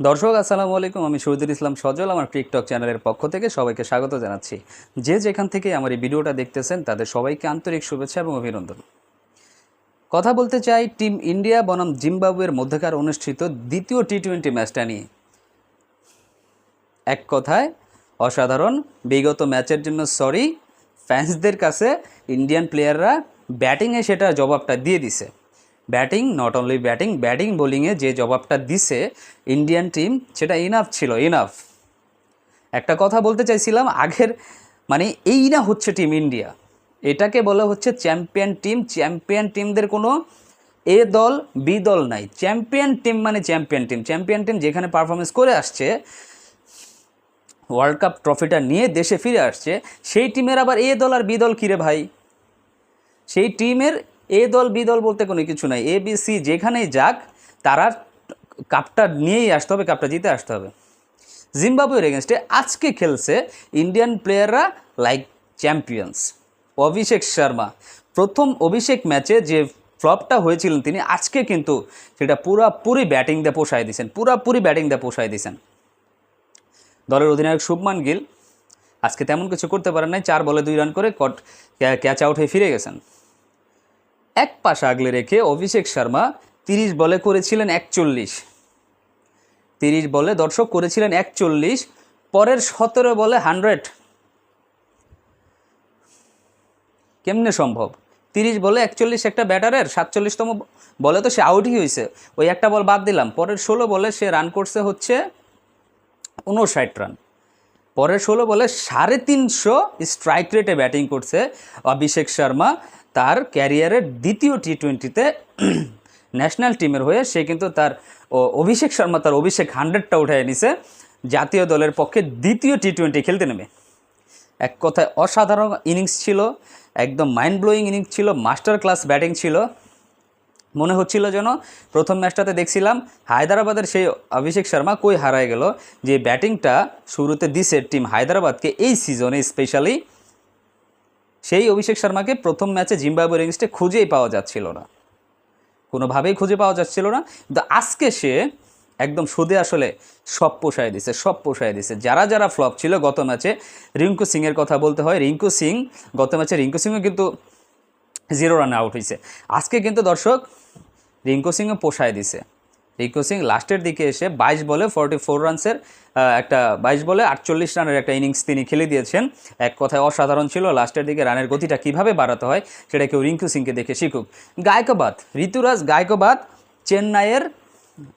দর্শক, আসসালামু আলাইকুম। আমি শহীদুল ইসলাম সজল, আমার টিকটক চ্যানেলের পক্ষ থেকে সবাইকে স্বাগত জানাচ্ছি। যে যেখান থেকে আমার এই ভিডিওটা দেখতেছেন, তাদের সবাইকে আন্তরিক শুভেচ্ছা এবং অভিনন্দন। কথা বলতে চাই, টিম ইন্ডিয়া বনাম জিম্বাবুয়ের মধ্যকার অনুষ্ঠিত দ্বিতীয় টি টোয়েন্টি ম্যাচটা নিয়ে। এক কথায়, অসাধারণ। বিগত ম্যাচের জন্য সরি, ফ্যান্সদের কাছে ইন্ডিয়ান প্লেয়াররা ব্যাটিংয়ে সেটা জবাবটা দিয়ে দিছে। Batting not only batting batting, বোলিংয়ে যে জবাবটা দিছে ইন্ডিয়ান টিম সেটা ইনাফ ছিল ইনাফ একটা কথা বলতে চাইছিলাম, আগের মানে এই না হচ্ছে টিম ইন্ডিয়া এটাকে বলা হচ্ছে চ্যাম্পিয়ন টিম চ্যাম্পিয়ন টিমদের কোনো এ দল, বি দল নাই। চ্যাম্পিয়ন টিম মানে চ্যাম্পিয়ন টিম চ্যাম্পিয়ন টিম যেখানে পারফরমেন্স করে আসছে ওয়ার্ল্ড কাপ ট্রফিটা নিয়ে দেশে ফিরে আসছে, সেই টিমের আবার এ দল আর বি দল কিরে ভাই? সেই টিমের এ দল, বি দল বলতে কোনো কিছু নাই। এ, বি, সি যেখানেই যাক, তারা কাপটা নিয়েই আসতে হবে, কাপটা জিতে আসতে হবে। জিম্বাবুয়ের এগেনস্টে আজকে খেলছে ইন্ডিয়ান প্লেয়াররা লাইক চ্যাম্পিয়ন্স। অভিষেক শর্মা, প্রথম অভিষেক ম্যাচে যে ফ্লপটা হয়েছিলেন তিনি, আজকে কিন্তু সেটা পুরাপুরি ব্যাটিং দিয়ে পোষায় দিয়েছেন, পুরাপুরি ব্যাটিং দিয়ে পোষায় দিয়েছেন। দলের অধিনায়ক শুভমান গিল আজকে তেমন কিছু করতে পারেন নাই, চার বলে দুই রান করে কট ক্যাচ আউট হয়ে ফিরে গেছেন। এক পাশ আগলে রেখে অভিষেক শর্মা তিরিশ বলে করেছিলেন একচল্লিশ। তিরিশ বলে দর্শক করেছিলেন একচল্লিশ, পরের সতেরো বলে হান্ড্রেড। কেমনে সম্ভব? তিরিশ বলে একচল্লিশ একটা ব্যাটারের, সাতচল্লিশতম বলে তো সে আউটই হয়েছে। ওই একটা বল বাদ দিলাম। পরের ষোলো বলে সে রান করছে হচ্ছে উনষাট রান পরের ষোলো বলে সাড়ে তিনশো স্ট্রাইক রেটে ব্যাটিং করছে অভিষেক শর্মা। তার ক্যারিয়ারের দ্বিতীয় টি টোয়েন্টিতে ন্যাশনাল টিমের হয়ে সে কিন্তু তার অভিষেক শর্মা তার অভিষেক হান্ড্রেডটা উঠে নিছে, জাতীয় দলের পক্ষে দ্বিতীয় টি টোয়েন্টি খেলতে নেমে। এক কথায় অসাধারণ ইনিংস ছিল, একদম মাইন্ড ব্লোয়িং ইনিংস ছিল মাস্টার ক্লাস ব্যাটিং ছিল। মনে হচ্ছিল যেন প্রথম ম্যাচটাতে দেখছিলাম হায়দ্রাবাদের সেই অভিষেক শর্মা কই হারায় গেল, যে ব্যাটিংটা শুরুতে দিছে টিম হায়দ্রাবাদকে এই সিজনে স্পেশালি সেই অভিষেক শর্মাকে প্রথম ম্যাচে জিম্বাবুয়ের ইনিংসটা খুঁজেই পাওয়া যাচ্ছিল না। কোনোভাবেই খুঁজে পাওয়া যাচ্ছিল না। কিন্তু আজকে সে একদম সুদে আসলে সব পোষায় দিছে, সব পোষায় দিছে। যারা যারা ফ্লপ ছিল গত ম্যাচে, রিঙ্কু সিংয়ের কথা বলতে হয়। রিঙ্কু সিং, গত ম্যাচে রিঙ্কু সিংও কিন্তু জিরো রানে আউট হয়েছে আজকে কিন্তু দর্শক, রিঙ্কু সিংও পোষায় দিছে। রিঙ্কু সিং লাস্টের দিকে এসে বাইশ বলে ফর্টি ফোর রানসের একটা বাইশ বলে আটচল্লিশ রানের একটা ইনিংস তিনি খেলে দিয়েছেন। এক কথায় অসাধারণ ছিল লাস্টের দিকে রানের গতিটা কীভাবে বাড়াতে হয় সেটা কেউ রিঙ্কু সিংকে দেখে শিখুক। গায়কবাদ, ঋতুরাজ গায়কবাদ চেন্নাইয়ের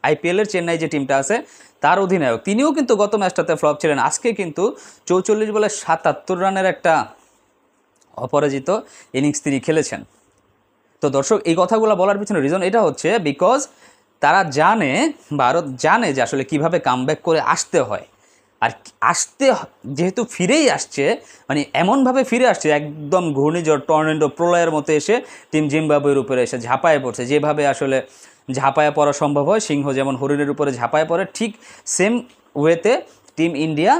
আইপিএলের চেন্নাই যে টিমটা আছে, তার অধিনায়ক। তিনিও কিন্তু গত ম্যাচটাতে ফ্লপ ছিলেন। আজকে কিন্তু চৌচল্লিশ বলে সাতাত্তর রানের একটা অপরাজিত ইনিংস তিনি খেলেছেন। তো দর্শক, এই কথাগুলো বলার পিছনে রিজন এটা হচ্ছে বিকজ তারা জানে, ভারত জানে যে আসলে কীভাবে কামব্যাক করে আসতে হয়। আর আসতে যেহেতু ফিরেই আসছে মানে এমনভাবে ফিরে আসছে, একদম ঘূর্ণিঝড় টর্নেডো প্রলয়ের মতো এসে টিম জিম্বাবুয়ের উপরে এসে ঝাঁপায় পড়ছে। যেভাবে আসলে ঝাঁপায় পড়া সম্ভব হয়, সিংহ যেমন হরিণের উপরে ঝাঁপায় পড়ে, ঠিক সেম ওয়েতে টিম ইন্ডিয়া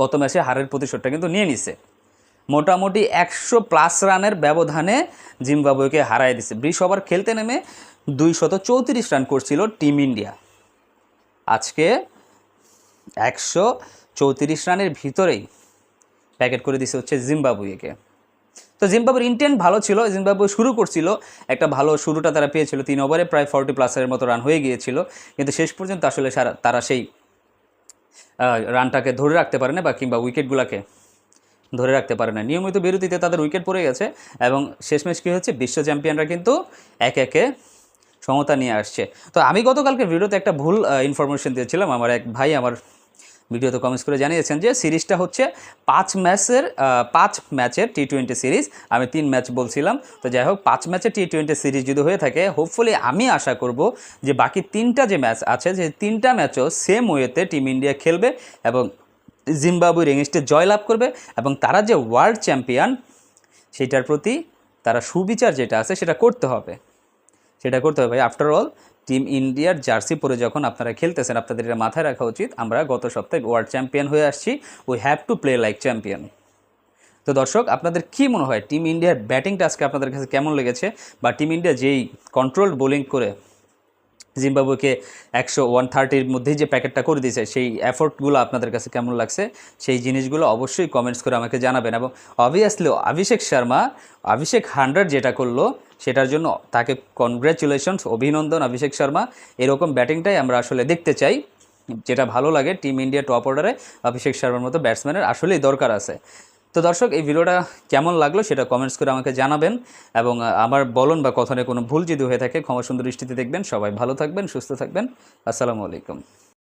গত ম্যাচে হারের প্রতিশোধটা কিন্তু নিয়ে নিছে। মোটামুটি একশো প্লাস রানের ব্যবধানে জিম্বাবুয়েকে হারাই দিছে। বিশ ওভার খেলতে নেমে দুইশত চৌত্রিশ রান করছিল টিম ইন্ডিয়া আজকে একশো চৌত্রিশ রানের ভিতরেই প্যাকেট করে দিছে হচ্ছে জিম্বাবুয়েকে। তো জিম্বাবুয়ের ইন্টেন্ট ভালো ছিল, জিম্বাবুয়ে শুরু করছিল, একটা ভালো শুরুটা তারা পেয়েছিল, তিন ওভারে প্রায় ফর্টি প্লাসের মতো রান হয়ে গিয়েছিল, কিন্তু শেষ পর্যন্ত আসলে তারা সেই রানটাকে ধরে রাখতে পারে না বা কিংবা উইকেটগুলোকে ধরে রাখতে পারে না। নিয়মিত বিরতিতে তাদের উইকেট পড়ে গেছে এবং শেষমেশ কী হচ্ছে বিশ্ব চ্যাম্পিয়নরা কিন্তু একে একে সমতা নিয়ে আসছে। তো আমি গতকালকে ভিডিওতে একটা ভুল ইনফরমেশন দিয়েছিলাম। আমার এক ভাই আমার ভিডিওতে কমেন্টস করে জানিয়েছেন যে, সিরিজটা হচ্ছে পাঁচ ম্যাচের পাঁচ ম্যাচের টি টোয়েন্টি সিরিজ। আমি তিন ম্যাচ বলছিলাম। তো যাই হোক, পাঁচ ম্যাচের টি টোয়েন্টি সিরিজ যদি হয়ে থাকে হোপফুলি আমি আশা করব যে বাকি তিনটা যে ম্যাচ আছে, যে তিনটা ম্যাচও সেম ওয়েতে টিম ইন্ডিয়া খেলবে এবং জিম্বাবুয়ের এগেনস্টে জয়লাভ করবে এবং তারা যে ওয়ার্ল্ড চ্যাম্পিয়ন সেটার প্রতি তারা সুবিচার যেটা আছে, সেটা করতে হবে। সেটা করতে হবে ভাই। আফটার অল টিম ইন্ডিয়ার জার্সি পরে যখন আপনারা খেলতেছেন, আপনাদের এটা মাথায় রাখা উচিত, আমরা গত সপ্তাহে ওয়ার্ল্ড চ্যাম্পিয়ন হয়ে আসছি। We have to play like champion তো দর্শক, আপনাদের কি মনে হয়? টিম ইন্ডিয়ার ব্যাটিংটা আজকে আপনাদের কাছে কেমন লেগেছে? বা টিম ইন্ডিয়া যেই কন্ট্রোলড বোলিং করে জিম্বাবুকে একশো ওয়ান থার্টির মধ্যেই যে প্যাকেটটা করে দিয়েছে, সেই এফোর্টগুলো আপনাদের কাছে কেমন লাগছে? সেই জিনিসগুলো অবশ্যই কমেন্টস করে আমাকে জানাবেন। এবং অবভিয়াসলি অভিষেক শর্মা, অভিষেক হান্ড্রেড যেটা করল সেটার জন্য তাকে কনগ্র্যাচুলেশনস অভিনন্দন, অভিষেক শর্মা, এরকম ব্যাটিংটাই আমরা আসলে দেখতে চাই। যেটা ভালো লাগে, টিম ইন্ডিয়া টপ অর্ডারে অভিষেক শর্মার মতো ব্যাটসম্যানের আসলেই দরকার আছে। তো দর্শক, এই ভিডিওটা কেমন লাগল সেটা কমেন্টস করে আমাকে জানাবেন এবং আমার বলন বা কথনে কোনো ভুল যদি হয়ে থাকে ক্ষমা সুন্দর দৃষ্টিতে দেখবেন। সবাই ভালো থাকবেন, সুস্থ থাকবেন। আসসালামু আলাইকুম।